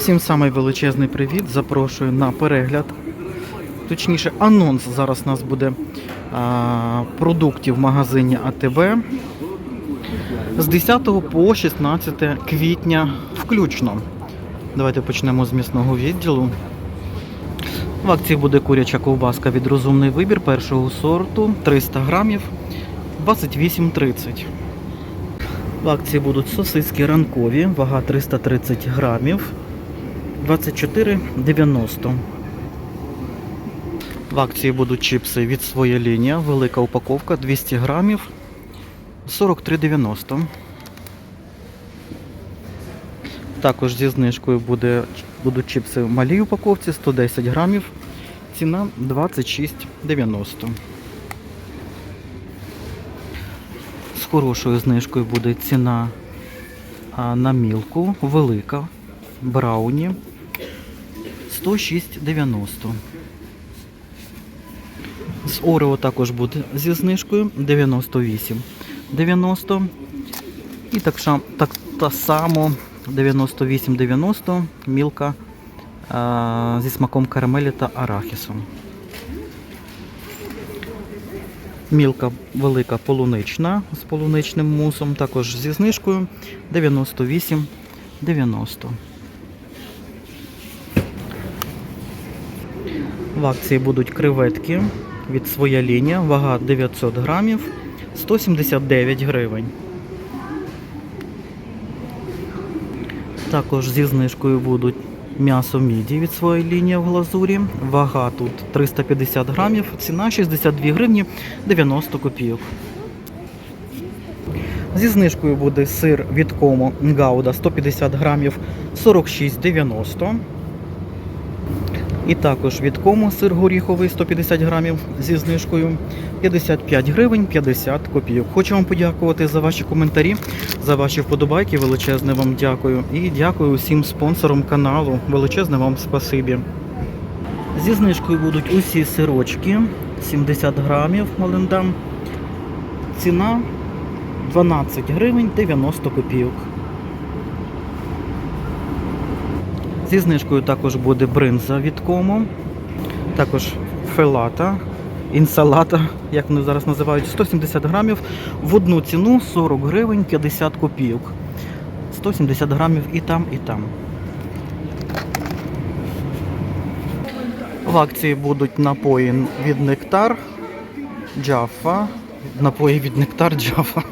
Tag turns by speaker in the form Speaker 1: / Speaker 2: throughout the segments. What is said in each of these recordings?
Speaker 1: Всім самий величезний привіт. Запрошую на перегляд. Точніше, анонс зараз у нас буде а, продуктів в магазині АТБ з 10 по 16 квітня включно. Давайте почнемо з м'ясного відділу. В акції буде куряча ковбаска від розумний вибір першого сорту 300 грамів 28,30. В акції будуть сосиски ранкові, вага 330 грамів 24,90. В акції будуть чипси від своя лінія, велика упаковка 200 грамів 43,90. Також зі знижкою буде, будуть чипси в малій упаковці 110 грамів. Ціна 26,90. З хорошою знижкою буде ціна на мілку, велика, брауні 106,90. З Орео також буде зі знижкою 98,90. І так, так та само 98,90 мілка а, зі смаком карамелі та арахісу. Мілка велика полунична з полуничним мусом, також зі знижкою 98,90. В акції будуть креветки від своя лінія, вага 900 грамів, 179 гривень. Також зі знижкою будуть м'ясо міді від своєї лінії в глазурі. Вага тут 350 грамів, ціна 62 гривні 90 копійок. Зі знижкою буде сир від кому Гауда 150 грамів 46,90. І також від кому сир горіховий 150 грамів зі знижкою 55 гривень 50 копійок. Хочу вам подякувати за ваші коментарі, за ваші вподобайки. Величезне вам дякую. І дякую усім спонсорам каналу. Величезне вам спасибі. Зі знижкою будуть усі сирочки 70 грамів малендам. Ціна 12 гривень 90 копійок. Зі знижкою також буде бринза від кому. Також фелата, інсалата, як вони зараз називають, 170 грамів в одну ціну 40 гривень 50 копійок. 170 грамів і там, і там. В акції будуть напої від нектар, джафа. Напої від нектар джафа.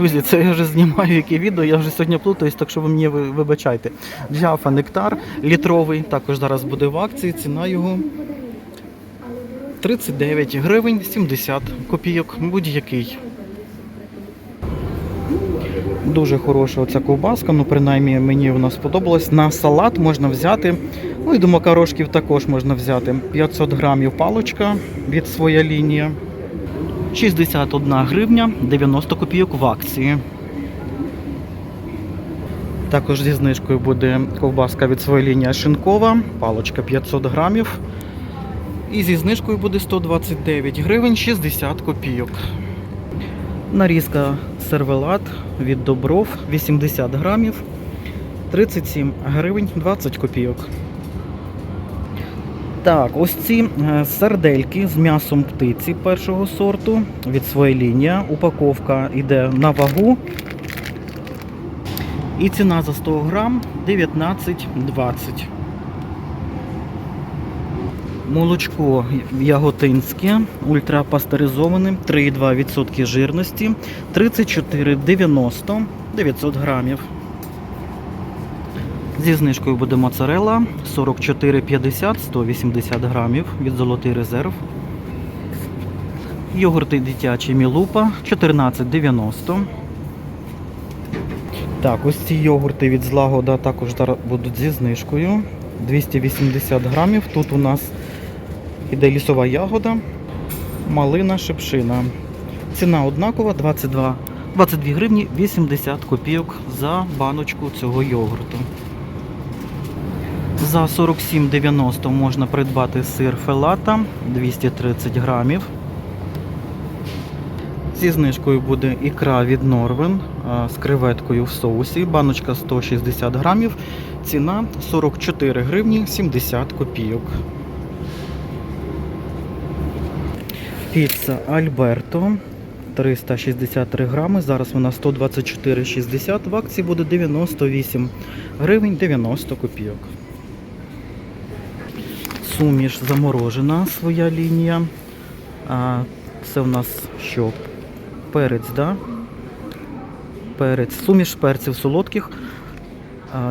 Speaker 1: Друзі, це я вже знімаю яке відео, я вже сьогодні плутаюсь, так що ви мені вибачайте. Джафа нектар літровий, також зараз буде в акції, ціна його 39 гривень 70 копійок, будь-який. Дуже хороша оця ковбаска, ну принаймні мені вона сподобалась. На салат можна взяти. Ну і до макарошків також можна взяти 500 грамів палочка від своя лінія. 61 гривня 90 копійок в акції. Також зі знижкою буде ковбаска від своєї лінії шинкова, палочка 500 грамів. І зі знижкою буде 129 гривень 60 копійок. Нарізка сервелат від добров 80 грамів 37 гривень 20 копійок. Так, ось ці е, сардельки з м'ясом птиці першого сорту від своєї лінії. Упаковка йде на вагу. І ціна за 100 грам 19,20. Молочко яготинське, ультрапастеризоване, 3,2% жирності, 34,90 900 грамів. Зі знижкою буде моцарелла 44,50 180 грамів від золотий резерв. Йогурти дитячі Мілупа 14,90. Так, ось ці йогурти від злагода також будуть зі знижкою. 280 грамів. Тут у нас іде лісова ягода, малина, шипшина. Ціна однакова 22, 22 гривні 80 копійок за баночку цього йогурту. За 47,90 можна придбати сир фелата 230 грамів. Зі знижкою буде ікра від Норвен з креветкою в соусі. Баночка 160 грамів Ціна 44 гривні 70 копійок. Піца Альберто 363 грами. Зараз вона 124,60. В акції буде 98 гривень 90 копійок. Суміш заморожена своя лінія. А, це у нас що? Перець, да? Перець. Суміш перців солодких.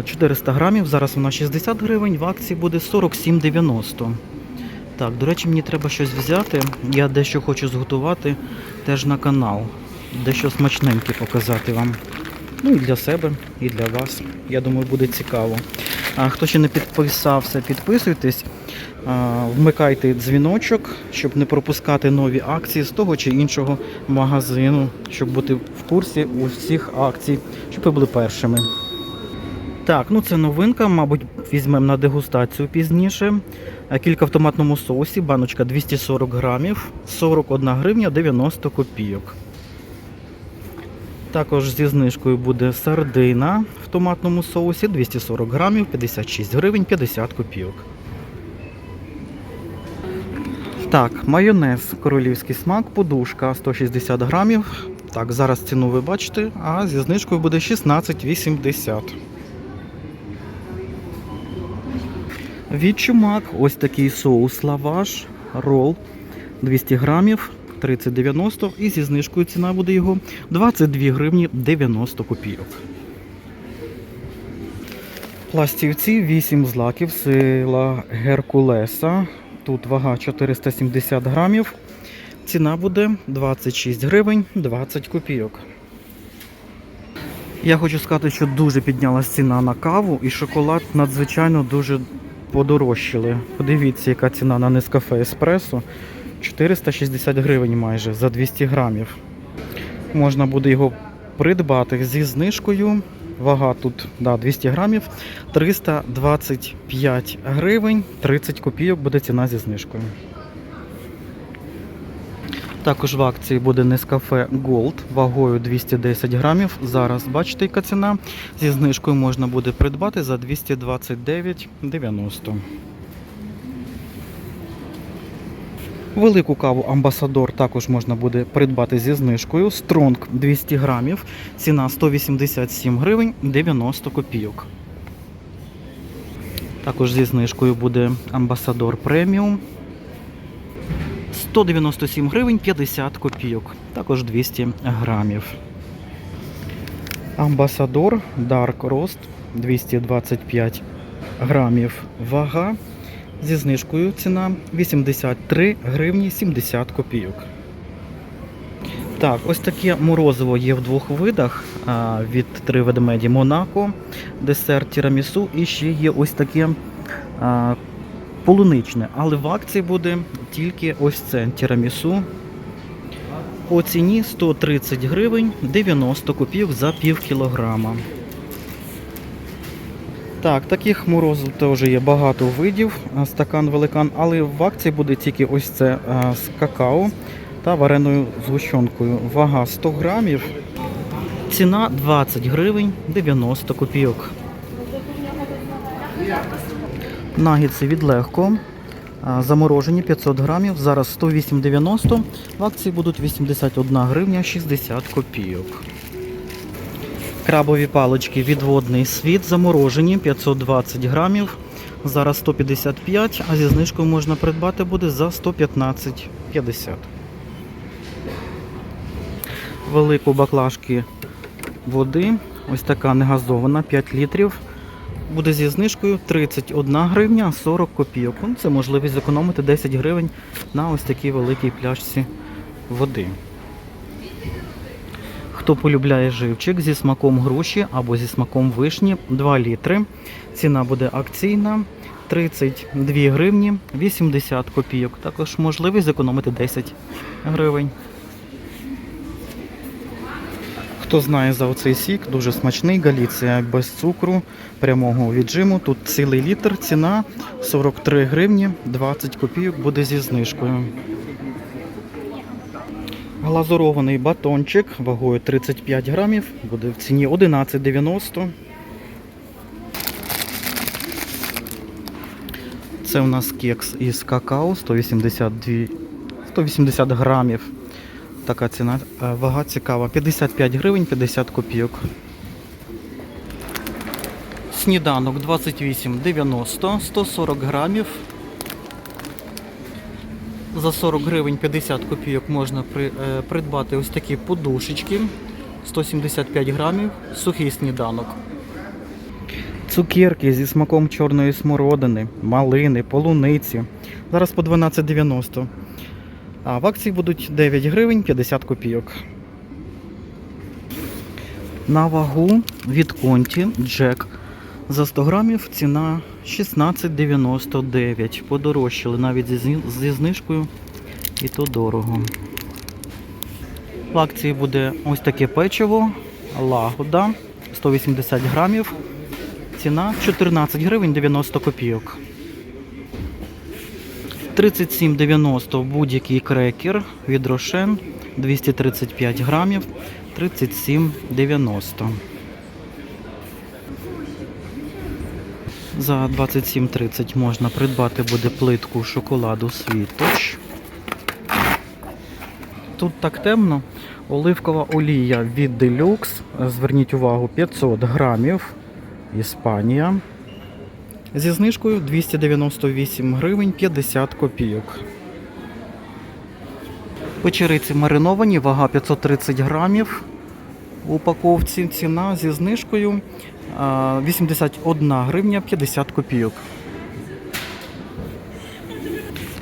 Speaker 1: 400 грамів. Зараз вона 60 гривень, в акції буде 47,90. Так, до речі, мені треба щось взяти. Я дещо хочу зготувати теж на канал. Дещо смачненьке показати вам. Ну і для себе, і для вас. Я думаю, буде цікаво. Хто ще не підписався, підписуйтесь, вмикайте дзвіночок, щоб не пропускати нові акції з того чи іншого магазину, щоб бути в курсі усіх акцій, щоб ви були першими. Так, ну це новинка, мабуть, візьмемо на дегустацію пізніше. Кілька в томатному соусі, баночка 240 грамів, 41 гривня 90 копійок. Також зі знижкою буде сардина томатному соусі 240 грамів, 56 гривень 50 копійок. Так, майонез королівський смак, подушка 160 грамів. Так, зараз ціну ви бачите, а зі знижкою буде 16,80. Відчумак, ось такий соус лаваш, рол 200 грамів, 30,90 і зі знижкою ціна буде його 22 гривні 90 копійок. Пластівці 8 злаків сила Геркулеса. Тут вага 470 грамів. Ціна буде 26 гривень 20 копійок. Я хочу сказати, що дуже піднялась ціна на каву і шоколад надзвичайно дуже подорожчали. Подивіться, яка ціна на Нескафе Еспресо. 460 гривень майже за 200 грамів. Можна буде його придбати зі знижкою. Вага тут да, 200 грамів, 325 гривень, 30 копійок буде ціна зі знижкою. Також в акції буде Нескафе Gold вагою 210 грамів. Зараз бачите, яка ціна. Зі знижкою можна буде придбати за 229,90. Велику каву Амбасадор також можна буде придбати зі знижкою. Стронг 200 грамів. Ціна 187 гривень 90 копійок. Також зі знижкою буде Амбасадор преміум 197 гривень 50 копійок, також 200 грамів. Амбасадор Dark Roast 225 грамів вага. Зі знижкою ціна 83 гривні 70 копійок. Так, ось таке морозиво є в двох видах від три ведмеді Монако, десерт тірамісу і ще є ось таке полуничне, але в акції буде тільки ось це тірамісу. По ціні 130 гривень 90 копійок за пів кілограма. Так, таких морозив теж є багато видів, стакан великан, але в акції буде тільки ось це з какао та вареною згущенкою. Вага 100 грамів. Ціна 20 гривень 90 копійок. Нагідси від легко. Заморожені 500 грамів. Зараз 108,90. В акції будуть 81 гривня 60 копійок. Крабові палички відводний світ заморожені 520 грамів. Зараз 155, а зі знижкою можна придбати буде за 115,50. Велику баклажки води. Ось така негазована 5 літрів. Буде зі знижкою 31 гривня 40 копійок. Ну, Це можливість зекономити 10 гривень на ось такій великій пляшці води. Хто полюбляє живчик зі смаком груші або зі смаком вишні 2 літри. Ціна буде акційна 32 гривні 80 копійок. Також можливість зекономити 10 гривень. Хто знає за оцей сік, дуже смачний, галіція без цукру, прямого віджиму. Тут цілий літр, ціна 43 гривні 20 копійок буде зі знижкою. Глазурований батончик вагою 35 грамів, буде в ціні 11,90. Це у нас кекс із какао 182, 180 грамів. Така ціна, е, вага цікава. 55 гривень 50 копійок. Сніданок 28,90, 140 грамів. За 40 гривень 50 копійок можна е, придбати ось такі подушечки. 175 грамів, сухий сніданок. Цукерки зі смаком чорної смородини, малини, полуниці. Зараз по 12,90. А в акції будуть 9 гривень 50 копійок. На вагу від конті Джек за 100 грамів ціна 16,99. Подорожчали навіть зі, знижкою і то дорого. В акції буде ось таке печиво, лагода 180 грамів. Ціна 14 гривень 90 копійок. 37,90 будь-який крекер від Рошен 235 грамів 37,90. За 27,30 можна придбати буде плитку шоколаду Світоч. Тут так темно. Оливкова олія від Deluxe. Зверніть увагу, 500 грамів. Іспанія. Зі знижкою 298 гривень 50 копійок. Печериці мариновані, вага 530 грамів. У упаковці ціна зі знижкою 81 гривня 50 копійок.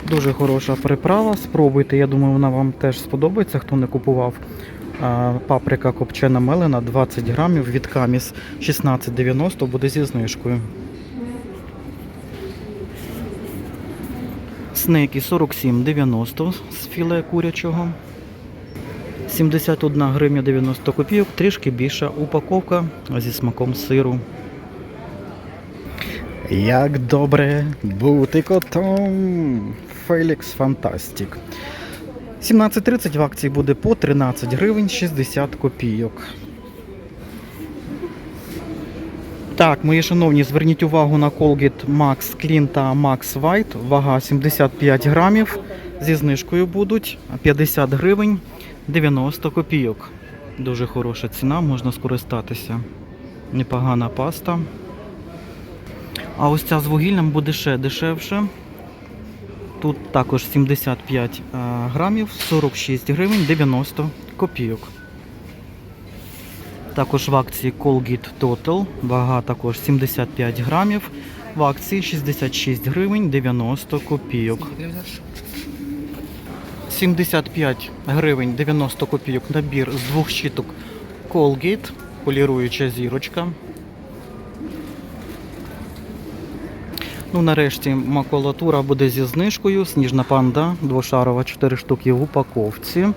Speaker 1: Дуже хороша приправа. Спробуйте, я думаю, вона вам теж сподобається, хто не купував. Паприка копчена мелена 20 грамів від каміс 16,90 буде зі знижкою. Снеки 47,90 з філе курячого. 71 гривня 90 копійок, трішки більша упаковка зі смаком сиру. Як добре бути котом. Фелікс Фантастік. 17.30 в акції буде по 13 гривень 60 копійок. Так, мої шановні, зверніть увагу на Colgate Max Clean та Max White. Вага 75 грамів. Зі знижкою будуть 50 гривень 90 копійок. Дуже хороша ціна, можна скористатися. Непогана паста. А ось ця з вугіллям буде ще дешевше. Тут також 75 е, грамів, 46 гривень 90 копійок. Також в акції Colgate Total, вага також 75 грамів, в акції 66 гривень 90 копійок. 75 гривень 90 копійок набір з двох щіток Colgate, поліруюча зірочка. Ну, нарешті макулатура буде зі знижкою. Сніжна панда двошарова 4 штуки в упаковці.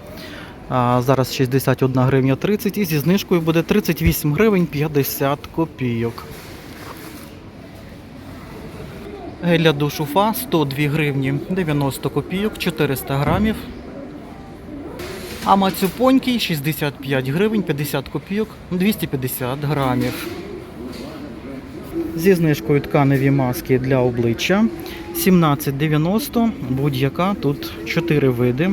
Speaker 1: А, зараз 61 гривня 30 і зі знижкою буде 38 гривень 50 копійок. Для душу Фа 102 гривні 90 копійок, 400 грамів. А мацюпонький 65 гривень 50 копійок, 250 грамів. Зі знижкою тканеві маски для обличчя 17,90, будь-яка, тут 4 види.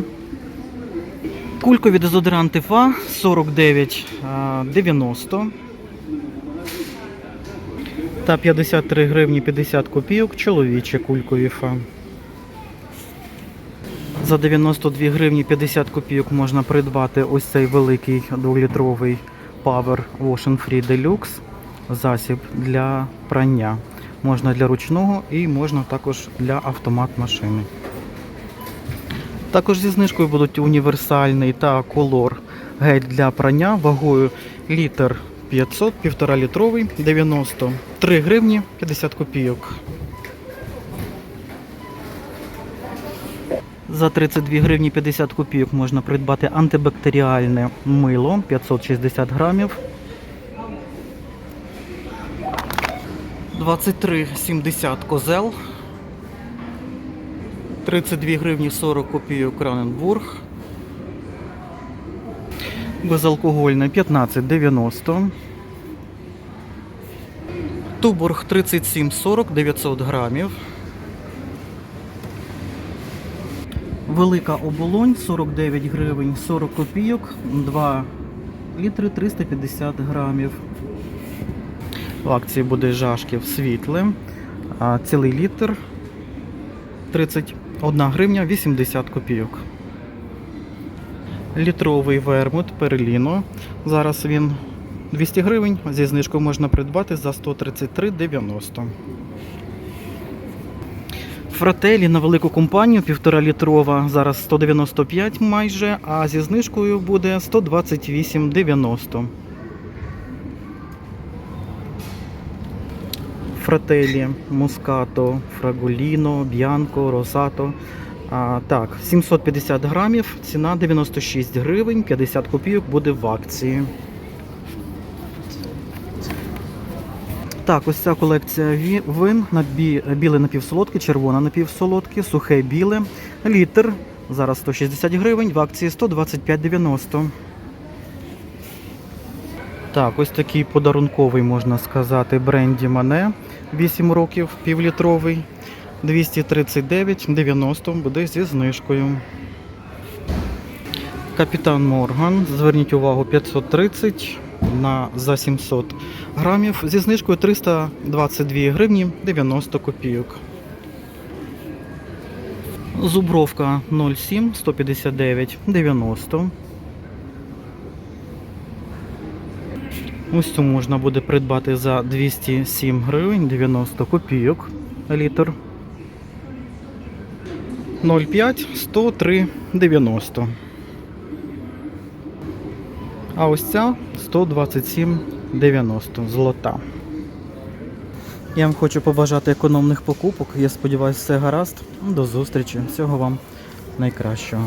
Speaker 1: Кулькові дезодоранти ФА 49,90 та 53 гривні 50 копійок чоловічі кулькові ФА. За 92 гривні 50 копійок можна придбати ось цей великий 2-літровий Power Wash Free Deluxe засіб для прання. Можна для ручного і можна також для автомат машини. Також зі знижкою будуть універсальний та колор гель для прання вагою літр 500, 1,5 літровий, 93 гривні 50 копійок. За 32 гривні 50 копійок можна придбати антибактеріальне мило 560 грамів. 23,70 козел. 32 гривні 40 копійок Краненбург. Безалкогольне 15,90. Туборг 37,40 900 грамів. Велика оболонь 49 гривень 40 копійок, 2 літри 350 грамів. В акції буде жашків світле, цілий літр 31 гривня 80 копійок. Літровий вермут Перліно. Зараз він 200 гривень. Зі знижкою можна придбати за 133,90. Фрателі на велику компанію 1,5 літрова, зараз 195 майже, а зі знижкою буде 128,90. Фрателі, Мускато, Фрагуліно, Б'янко, Росато. А, так, 750 грамів, ціна 96 гривень, 50 копійок буде в акції. Так, ось ця колекція вин, набі, біле напівсолодке, червона напівсолодке, сухе біле, літр. Зараз 160 гривень, в акції 125,90. Так, ось такий подарунковий, можна сказати, бренді Мане 8 років, півлітровий. 239,90 буде зі знижкою. Капітан Морган, зверніть увагу, 530 на за 700 грамів зі знижкою 322 гривні 90 копійок. Зубровка 07 159 90. Ось цю можна буде придбати за 207 гривень 90 копійок літр. 0,5 103 90. А ось ця 127,90 золота. Я вам хочу побажати економних покупок. Я сподіваюся, все гаразд. До зустрічі. Всього вам найкращого.